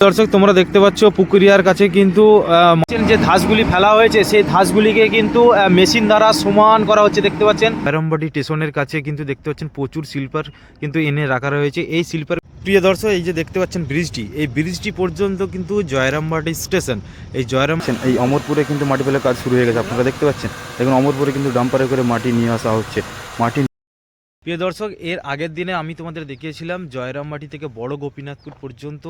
দর্শক তোমরা দেখতে পাচ্ছ পুকুরিয়ার কাছে কিন্তু যে ধাসগুলি ফেলা হয়েছে সেই ধাসগুলিকে কিন্তু আহ, মেশিন দ্বারা সমান করা হচ্ছে দেখতে পাচ্ছেন? ব্যারামবাটি স্টেশনের কাছে কিন্তু দেখতে পাচ্ছেন প্রচুর শিল্পার কিন্তু এনে রাখা রয়েছে। এই শিল্পার প্রিয় দর্শক এই যে দেখতে পাচ্ছেন ব্রিজটি এই ব্রিজটি পর্যন্ত কিন্তু জয়রামবাটি স্টেশন। এই জয়রাম পাচ্ছেন এই অমরপুরে কিন্তু মাটি ফেলার কাজ শুরু হয়ে গেছে আপনারা দেখতে পাচ্ছেন। দেখুন অমরপুরে কিন্তু ডাম্পারে করে মাটি নিয়ে আসা হচ্ছে। মাটি প্রিয় দর্শক, এর আগের দিনে আমি তোমাদের দেখিয়েছিলাম জয়রামবাটি থেকে বড় গোপীনাথপুর পর্যন্ত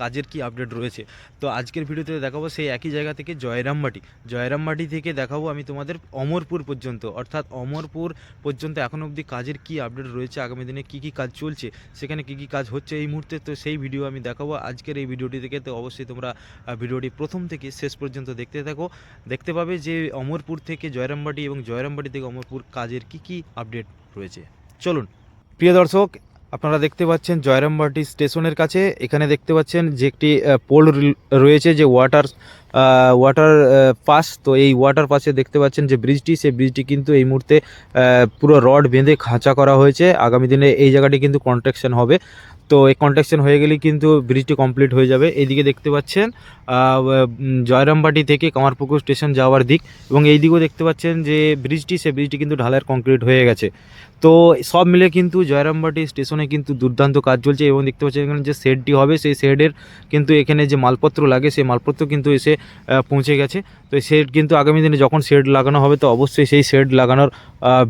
কাজের কি আপডেট রয়েছে। তো আজকের ভিডিওতে দেখাবো সেই একই জায়গা থেকে জয়রামবাটি। জয়রামবাটি থেকে দেখাবো আমি তোমাদের অমরপুর পর্যন্ত, অর্থাৎ অমরপুর পর্যন্ত এখন অবধি কাজের কি আপডেট রয়েছে, আগামী দিনে কি কি কাজ চলছে, সেখানে কি কি কাজ হচ্ছে এই মুহূর্তে, তো সেই ভিডিও আমি দেখাবো আজকের এই ভিডিওটি থেকে। তো অবশ্যই তোমরা ভিডিওটি প্রথম থেকে শেষ পর্যন্ত দেখতে থাকো। দেখতে পাবে যে অমরপুর থেকে জয়রামবাটি এবং জয়রামবাটি থেকে অমরপুর কাজের কি কি আপডেট রয়েছে। চলুন। প্রিয় দর্শক, আপনারা দেখতে পাচ্ছেন জয়রামবাটি স্টেশনের কাছে। এখানে দেখতে পাচ্ছেন যে একটি পোল রয়েছে যে ওয়াটার ওয়াটার পাস তো এই ওয়াটার পাসে দেখতে পাচ্ছেন যে ব্রিজটি সেই ব্রিজটি কিন্তু এই মুহূর্তে পুরো রড বেঁধে খাঁচা করা হয়েছে। আগামী দিনে এই জায়গাটি কিন্তু কন্ট্রাকশন হবে। তো এই কন্ট্রাকশন হয়ে গেলেই কিন্তু ব্রিজটি কমপ্লিট হয়ে যাবে। এইদিকে দেখতে পাচ্ছেন জয়রামবাটি থেকে কামারপুকুর স্টেশন যাওয়ার দিক এবং এই দিকেও দেখতে পাচ্ছেন যে ব্রিজটি সে ব্রিজটি কিন্তু ঢালাইয়ের কংক্রিট হয়ে গেছে। তো সব মিলে কিন্তু জয়রামবাটি স্টেশনে কিন্তু দুর্দান্ত কাজ চলছে এবং দেখতে পাচ্ছেন এখানে যে শেডটি হবে, সেই শেডের কিন্তু এখানে যে মালপত্র লাগে, সেই মালপত্র কিন্তু এসে পৌঁছে গেছে। তো শেড কিন্তু আগামী দিনে যখন শেড লাগানো হবে, তো অবশ্যই সেই শেড লাগানোর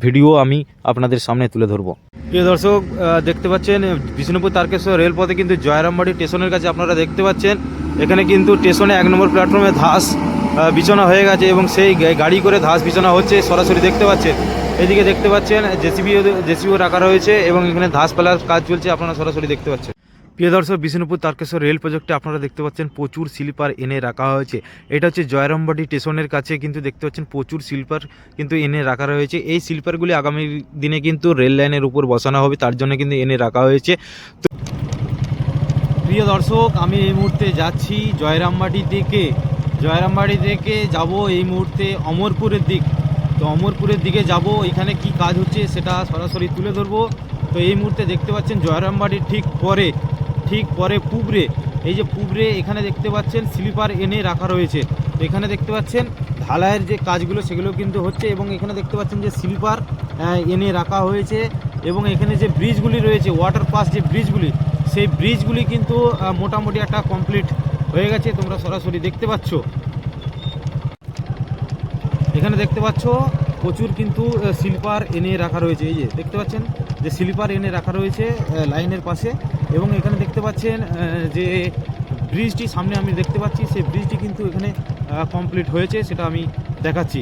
ভিডিও আমি আপনাদের সামনে তুলে ধরবো। প্রিয় দর্শক দেখতে পাচ্ছেন, বিষ্ণুপুর তারকেশ্বর রেলপথে কিন্তু জয়রামবাটি স্টেশনের কাছে আপনারা দেখতে পাচ্ছেন, এখানে কিন্তু স্টেশনে এক নম্বর প্ল্যাটফর্মে ধাস বিছানা হয়ে গেছে এবং সেই গাড়ি করে ধাস বিছানা হচ্ছে, সরাসরি দেখতে পাচ্ছেন। এদিকে দেখতে পাচ্ছেন জেসিবিও জেসিবিও রাখা রয়েছে এবং এখানে ধাস ফেলার কাজ চলছে, আপনারা সরাসরি দেখতে পাচ্ছেন। প্রিয় দর্শক, বিষ্ণুপুর তারকেশ্বর রেল প্রজেক্টে আপনারা দেখতে পাচ্ছেন প্রচুর স্লিপার এনে রাখা হয়েছে। এটা হচ্ছে জয়রামবাটি স্টেশনের কাছে কিন্তু দেখতে পাচ্ছেন প্রচুর স্লিপার কিন্তু এনে রাখা রয়েছে। এই স্লিপারগুলি আগামী দিনে কিন্তু রেল লাইনের উপর বসানো হবে, তার জন্য কিন্তু এনে রাখা হয়েছে। তো প্রিয় দর্শক, আমি এই মুহূর্তে যাচ্ছি জয়রামবাটি থেকে জয়রামবাটি থেকে যাব এই মুহূর্তে অমরপুরের দিক। তো অমরপুরের দিকে যাব, এখানে কি কাজ হচ্ছে সেটা সরাসরি তুলে ধরবো। তো এই মুহূর্তে দেখতে পাচ্ছেন জয়রামবাটির ঠিক পরে ঠিক পরে পুবরে, এই যে পুবরে এখানে দেখতে পাচ্ছেন স্লিপার এনে রাখা রয়েছে। এখানে দেখতে পাচ্ছেন ঢালাইয়ের যে কাজগুলো সেগুলো কিন্তু হচ্ছে এবং এখানে দেখতে পাচ্ছেন যে স্লিপার এনে রাখা হয়েছে এবং এখানে যে ব্রিজগুলি রয়েছে, ওয়াটার পাস যে ব্রিজগুলি, সেই ব্রিজগুলি কিন্তু মোটামুটি একটা কমপ্লিট হয়ে গেছে, তোমরা সরাসরি দেখতে পাচ্ছ। এখানে দেখতে পাচ্ছ প্রচুর কিন্তু স্লিপার এনে রাখা রয়েছে, এই যে দেখতে পাচ্ছেন? যে স্লিপার এনে রাখা রয়েছে লাইনের পাশে। এবং এখানে দেখতে পাচ্ছেন যে ব্রিজটি সামনে আমি দেখতে পাচ্ছি, সেই ব্রিজটি কিন্তু এখানে কমপ্লিট হয়েছে, সেটা আমি দেখাচ্ছি।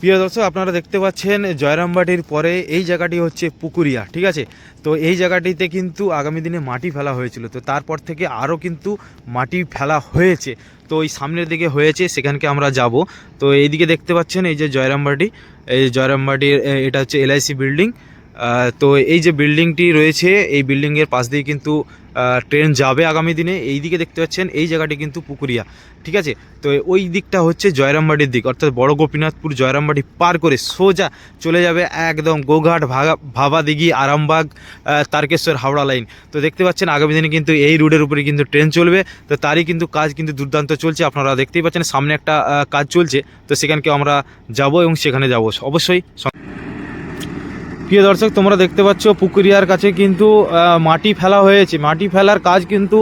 প্রিয় দর্শক, আপনারা দেখতে পাচ্ছেন, জয়রামবাটির পরে এই জায়গাটি হচ্ছে পুকুরিয়া, ঠিক আছে? তো এই জায়গাটিতে কিন্তু আগামী দিনে মাটি ফেলা হয়েছিল। তো তারপর থেকে আরও কিন্তু মাটি ফেলা হয়েছে। তো ওই সামনের দিকে হয়েছে, সেখানকে আমরা যাব। তো এইদিকে দেখতে পাচ্ছেন, এই যে জয়রামবাটি, এই জয়রামবাটির এটা হচ্ছে এলআইসি বিল্ডিং। তো এই যে বিল্ডিংটি রয়েছে, এই বিল্ডিংয়ের পাশ দিয়ে কিন্তু ট্রেন যাবে আগামী দিনে। এই দিকে দেখতে পাচ্ছেন, এই জায়গাটি কিন্তু পুকুরিয়া, ঠিক আছে? তো ওই দিকটা হচ্ছে জয়রামবাটির দিক, অর্থাৎ বড় গোপীনাথপুর জয়রামবাটি পার করে সোজা চলে যাবে একদম গোঘাট ভাগা ভাবা দিঘি আরামবাগ তারকেশ্বর, হাওড়া লাইন তো দেখতে পাচ্ছেন, আগামী দিনে কিন্তু এই রুটের উপরে কিন্তু ট্রেন চলবে। তো তারই কিন্তু কাজ কিন্তু দুর্দান্ত চলছে। আপনারা দেখতেই পাচ্ছেন, সামনে একটা কাজ চলছে। তো সেখানকে আমরা যাব এবং সেখানে যাব। অবশ্যই প্রিয় দর্শক, তোমরা দেখতে পাচ্ছ পুকুরিয়ার কাছে কিন্তু মাটি ফেলা হয়েছে। মাটি ফেলার কাজ কিন্তু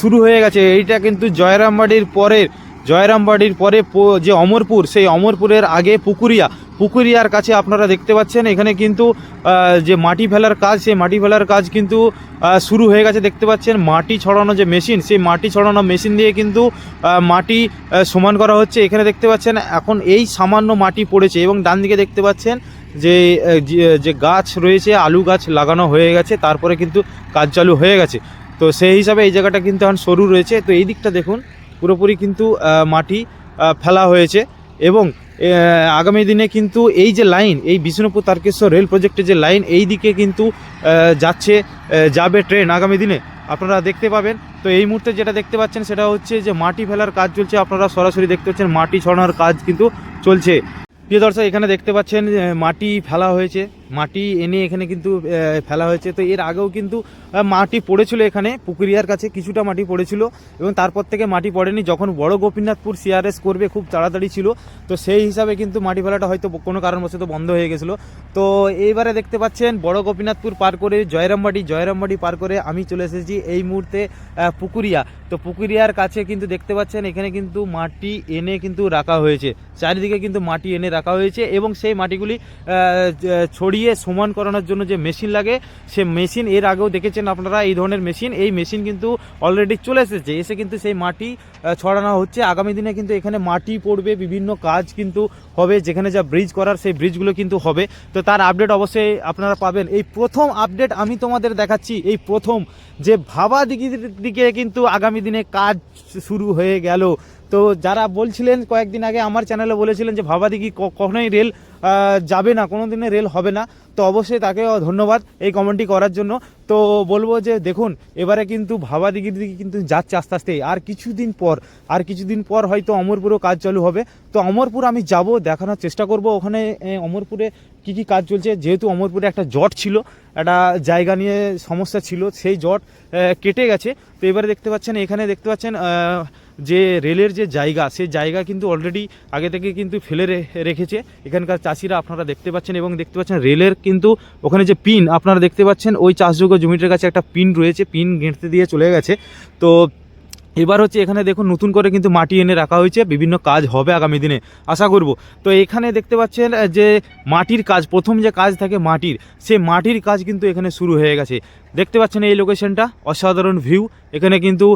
শুরু হয়ে গেছে। এইটা কিন্তু জয়রামবাড়ির পরের, জয়রামবাড়ির পরে যে অমরপুর, সেই অমরপুরের আগে পুকুরিয়া। পুকুরিয়ার কাছে আপনারা দেখতে পাচ্ছেন, এখানে কিন্তু যে মাটি ফেলার কাজ, সেই মাটি ফেলার কাজ কিন্তু শুরু হয়ে গেছে। দেখতে পাচ্ছেন, মাটি ছড়ানো যে মেশিন, সেই মাটি ছড়ানো মেশিন দিয়ে কিন্তু মাটি সমান করা হচ্ছে। এখানে দেখতে পাচ্ছেন, এখন এই সামান্য মাটি পড়েছে এবং ডান দিকে দেখতে পাচ্ছেন যে যে- গাছ রয়েছে, আলু গাছ লাগানো হয়ে গেছে, তারপরে কিন্তু কাজ চালু হয়ে গেছে। তো সেই হিসাবে এই জায়গাটা কিন্তু এখন সরু রয়েছে। তো এই দিকটা দেখুন, পুরোপুরি কিন্তু মাটি ফেলা হয়েছে এবং আগামী দিনে কিন্তু এই যে লাইন, এই বিষ্ণুপুর তারকেশ্বর রেল প্রজেক্টের যে লাইন, এই দিকে কিন্তু যাচ্ছে যাবে ট্রেন আগামী দিনে। আপনারা দেখতে পাবেন, তো এই মুহূর্তে যেটা দেখতে পাচ্ছেন সেটা হচ্ছে যে মাটি ফেলার কাজ চলছে। আপনারা সরাসরি দেখতে পাচ্ছেন মাটি ছড়ানোর কাজ কিন্তু চলছে। প্রিয় দর্শক, এখানে দেখতে পাচ্ছেন মাটি ফেলা হয়েছে। মাটি এনে এখানে কিন্তু ফেলা হয়েছে। তো এর আগেও কিন্তু মাটি পড়েছিল এখানে, পুকুরিয়ার কাছে, কিছুটা মাটি পড়েছিল। এবং তারপর থেকে মাটি পড়েনি। যখন বড় গোপীনাথপুর সিআরএস করবে, খুব তাড়াতাড়ি ছিল। তো সেই হিসাবে কিন্তু মাটি ফেলাটা হয়তো কোনো কারণবশত বন্ধ হয়ে গেছিল। তো এইবারে দেখতে পাচ্ছেন, বড় গোপীনাথপুর পার করে জয়রামবাটি জয়রামবাটি পার করে আমি চলে এসেছি এই মুহূর্তে পুকুরিয়া। তো পুকুরিয়ার কাছে কিন্তু দেখতে পাচ্ছেন, এখানে কিন্তু মাটি এনে কিন্তু রাখা হয়েছে। চারিদিকে কিন্তু মাটি এনে রাখা হয়েছে এবং সেই মাটিগুলি ছড়িয়ে সমান করানোর জন্য যে মেশিন লাগে, সে মেশিন এর আগেও দেখেছেন আপনারা এই ধরনের মেশিন। এই মেশিন কিন্তু অলরেডি চলে এসেছে। এসে কিন্তু সেই মাটি ছড়ানো হচ্ছে। আগামী দিনে কিন্তু এখানে মাটি পড়বে, বিভিন্ন কাজ কিন্তু হবে, যেখানে যা ব্রিজ করার সেই ব্রিজগুলো কিন্তু হবে। তো তার আপডেট অবশ্যই আপনারা পাবেন। এই প্রথম আপডেট আমি তোমাদের দেখাচ্ছি। এই প্রথম যে ভাবা দিকে দিকে কিন্তু আগামী দিনে কাজ শুরু হয়ে গেল। তো যারা বলছিলেন, কয়েকদিন আগে আমার চ্যানেলে বলেছিলেন যে ভাবাদিঘি কখনোই রেল যাবে না কোনো দিনে রেল হবে না। তো অবশ্যই তাকেও ধন্যবাদ এই কমেন্টটি করার জন্য। তো বলব যে, দেখুন, এবারে কিন্তু ভাবাদিঘির দিকে কিন্তু যাচ্ছে আস্তে আস্তে। আর কিছুদিন পর, আর কিছুদিন পর হয়তো অমরপুরও কাজ চালু হবে। তো অমরপুর আমি যাব, দেখানোর চেষ্টা করব ওখানে অমরপুরে কি কি কাজ চলছে। যেহেতু অমরপুরে একটা জট ছিল, একটা জায়গা নিয়ে সমস্যা ছিল, সেই জট কেটে গেছে। তো এবারে দেখতে পাচ্ছেন, এখানে দেখতে পাচ্ছেন যে রেলের যে জায়গা, সে জায়গা কিন্তু অলরেডি আগে থেকে কিন্তু ফেলে রেখেছে। এখানকার চাষিরা আপনারা দেখতে পাচ্ছেন এবং দেখতে পাচ্ছেন রেলের কিন্তু ওখানে যে পিন, আপনারা দেখতে পাচ্ছেন ওই চাষযোগ্য জমিটার কাছে একটা পিন রয়েছে, পিন গেঁথতে দিয়ে চলে গেছে। তো এবার হচ্ছে এখানে দেখুন নতুন করে কিন্তু মাটি এনে রাখা হয়েছে, বিভিন্ন কাজ হবে আগামী দিনে, আশা করব। তো এখানে দেখতে পাচ্ছেন যে মাটির কাজ, প্রথম যে কাজ থাকে মাটির, সে মাটির কাজ কিন্তু এখানে শুরু হয়ে গেছে। দেখতে পাচ্ছেন এই লোকেশনটা অসাধারণ ভিউ এখানে কিন্তু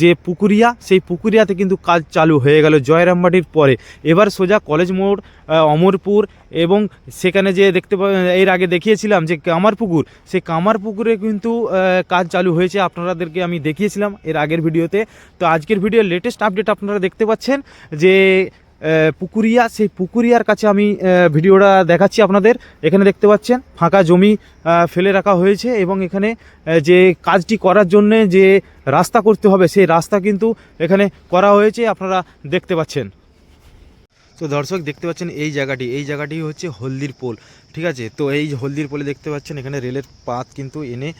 যে পুকুরিয়া, সেই পুকুরিয়াতে কিন্তু কাজ চালু হয়ে গেল জয়রামবাটির পরে। এবার সোজা কলেজ মোড় অমরপুর এবং সেখানে যে দেখতে এর আগে দেখিয়েছিলাম যে কামারপুকুর সেই কামারপুকুরে কিন্তু কাজ চালু হয়েছে। আপনাদেরকে আমি দেখিয়েছিলাম এর আগের ভিডিওতে। তো আজকের ভিডিওর লেটেস্ট আপডেট আপনারা দেখতে পাচ্ছেন যে পুকুরিয়া, সেই পুকুরিয়ার কাছে আমি ভিডিওটা দেখাচ্ছি আপনাদের। এখানে দেখতে পাচ্ছেন, ফাঁকা জমি ফেলে রাখা হয়েছে এবং এখানে যে কাজটি করার জন্য যে রাস্তা করতে হবে, সেই রাস্তা কিন্তু এখানে করা হয়েছে, আপনারা দেখতে পাচ্ছেন। তো দর্শক, দেখতে পাচ্ছেন এই জায়গাটি। এই জায়গাটি হচ্ছে হলদির পোল, ঠিক আছে? তো এই হলদির পোলে দেখতে পাচ্ছেন, এখানে রেলের পাত কিন্তু এনে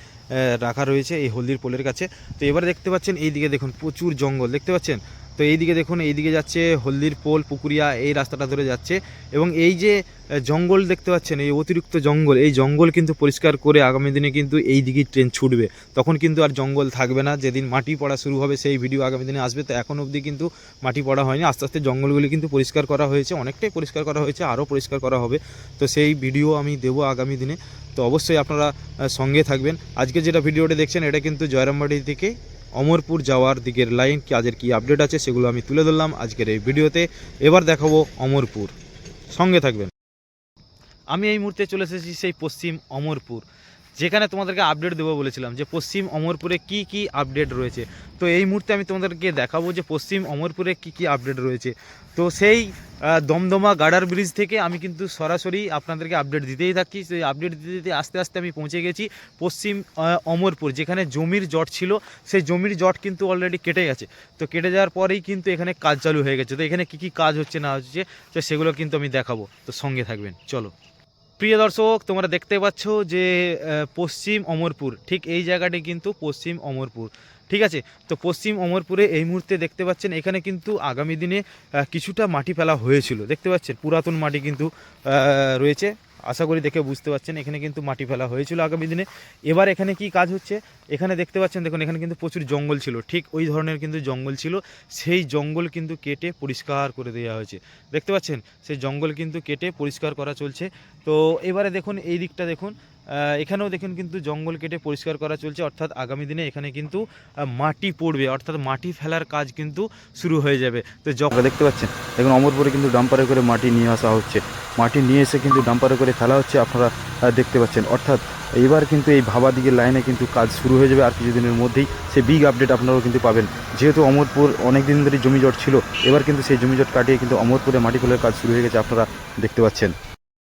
রাখা রয়েছে এই হলদির পোলের কাছে। তো এবার দেখতে পাচ্ছেন এই দিকে দেখুন, প্রচুর জঙ্গল, দেখতে পাচ্ছেন? তো এই দিকে দেখুন এই দিকে যাচ্ছে হলদির পোল, পুকুরিয়া, এই রাস্তাটা ধরে যাচ্ছে। এবং এই যে জঙ্গল দেখতে পাচ্ছেন, এই অতিরিক্ত জঙ্গল, এই জঙ্গল কিন্তু পরিষ্কার করে আগামী দিনে কিন্তু এই দিকেই ট্রেন ছুটবে। তখন কিন্তু আর জঙ্গল থাকবে না। যেদিন মাটি পড়া শুরু হবে, সেই ভিডিও আগামী দিনে আসবে। তো এখন অবধি কিন্তু মাটি পড়া হয়নি। আস্তে আস্তে জঙ্গলগুলি কিন্তু পরিষ্কার করা হয়েছে। অনেকটাই পরিষ্কার করা হয়েছে, আরও পরিষ্কার করা হবে। তো সেই ভিডিও আমি দেবো আগামী দিনে। তো অবশ্যই আপনারা সঙ্গে থাকবেন। আজকে যেটা ভিডিওটা দেখছেন, এটা কিন্তু জয়রামবাড়ি থেকে অমরপুর যাওয়ার দিকের লাইন কি কাজের কি আপডেট আছে সেগুলো আমি তুলে ধরলাম আজকের এই ভিডিওতে। এবার দেখাবো অমরপুর। সঙ্গে থাকবেন। আমি এই মুহূর্তে চলে এসেছি সেই পশ্চিম অমরপুর। যেখানে তোমাদেরকে আপডেট দেবো বলেছিলাম যে পশ্চিম অমরপুরে কি কি আপডেট রয়েছে। তো এই মুহূর্তে আমি তোমাদেরকে দেখাবো যে পশ্চিম অমরপুরে কি কি আপডেট রয়েছে। তো সেই দমদমা গার্ডার ব্রিজ থেকে আমি কিন্তু সরাসরি আপনাদেরকে আপডেট দিতেই থাকি। সেই আপডেট দিতে দিতে আস্তে আস্তে আমি পৌঁছে গেছি পশ্চিম অমরপুর, যেখানে জমির জট ছিল। সেই জমির জট কিন্তু অলরেডি কেটে গেছে। তো কেটে যাওয়ার পরেই কিন্তু এখানে কাজ চালু হয়ে গেছে। তো এখানে কি কি কাজ হচ্ছে না হচ্ছে তো সেগুলো কিন্তু আমি দেখাবো। তো সঙ্গে থাকবেন। চলো। প্রিয় দর্শক, তোমরা দেখতে পাচ্ছ যে পশ্চিম অমরপুর, ঠিক এই জায়গাটি কিন্তু পশ্চিম অমরপুর, ঠিক আছে? তো পশ্চিম অমরপুরে এই মুহূর্তে দেখতে পাচ্ছেন, এখানে কিন্তু আগামী দিনে কিছুটা মাটি ফেলা হয়েছিল, দেখতে পাচ্ছেন? পুরাতন মাটি কিন্তু রয়েছে। আশা করি দেখে বুঝতে পারছেন, এখানে কিন্তু মাটি ফেলা হয়েছিল আগামী দিনে। এবার এখানে কি কাজ হচ্ছে? এখানে দেখতে পাচ্ছেন, দেখুন, এখানে কিন্তু প্রচুর জঙ্গল ছিল। ঠিক ওই ধরনের কিন্তু জঙ্গল ছিল। সেই জঙ্গল কিন্তু কেটে পরিষ্কার করে দেওয়া হয়েছে। দেখতে পাচ্ছেন, সেই জঙ্গল কিন্তু কেটে পরিষ্কার করা চলছে। তো এবারে দেখুন, এই দিকটা দেখুন এখানেও দেখুন কিন্তু জঙ্গল কেটে পরিষ্কার করা চলছে। অর্থাৎ আগামী দিনে এখানে কিন্তু মাটি পড়বে। অর্থাৎ মাটি ফেলার কাজ কিন্তু শুরু হয়ে যাবে। তো আপনারা দেখতে পাচ্ছেন, দেখুন, অমরপুরে কিন্তু ডাম্পারে করে মাটি নিয়ে আসা হচ্ছে। মাটি নিয়ে এসে কিন্তু ডাম্পারে করে ফেলা হচ্ছে, আপনারা দেখতে পাচ্ছেন। অর্থাৎ এবার কিন্তু এই ভাবা দিকের লাইনে কিন্তু কাজ শুরু হয়ে যাবে আর কিছুদিনের মধ্যেই সেই বিগ আপডেট আপনারাও কিন্তু পাবেন। যেহেতু অমরপুর অনেক দিন ধরে জমি জট ছিল, এবার কিন্তু সেই জমি জট কাটিয়ে কিন্তু অমরপুরে মাটি খোলার কাজ শুরু হয়ে গেছে, আপনারা দেখতে পাচ্ছেন।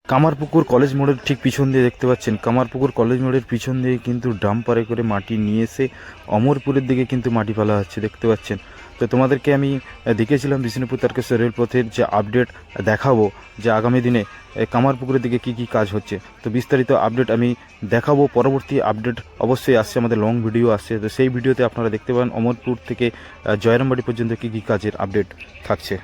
কামারপুকুর কলেজ মোড়ের ঠিক পিছন দিয়ে দেখতে পাচ্ছেন, কামারপুকুর কলেজ মোড়ের পিছন দিয়ে কিন্তু ডাম্পারে করে মাটি নিয়ে এসে অমরপুরের দিকে কিন্তু মাটি ফেলা হচ্ছে, দেখতে পাচ্ছেন। তো তোমাদেরকে আমি দেখেছিলাম বিষ্ণুপুর তারকেশ্বর রেলপথের যে আপডেট দেখাবো, যে আগামী দিনে কামারপুকুরের দিকে কি কি কাজ হচ্ছে। তো বিস্তারিত আপডেট আমি দেখাবো, পরবর্তী আপডেট অবশ্যই আসছে, আমাদের লং ভিডিও আসছে। তো সেই ভিডিওতে আপনারা দেখতে পাবেন অমরপুর থেকে জয়রামবাড়ি পর্যন্ত কি কি কাজের আপডেট থাকছে।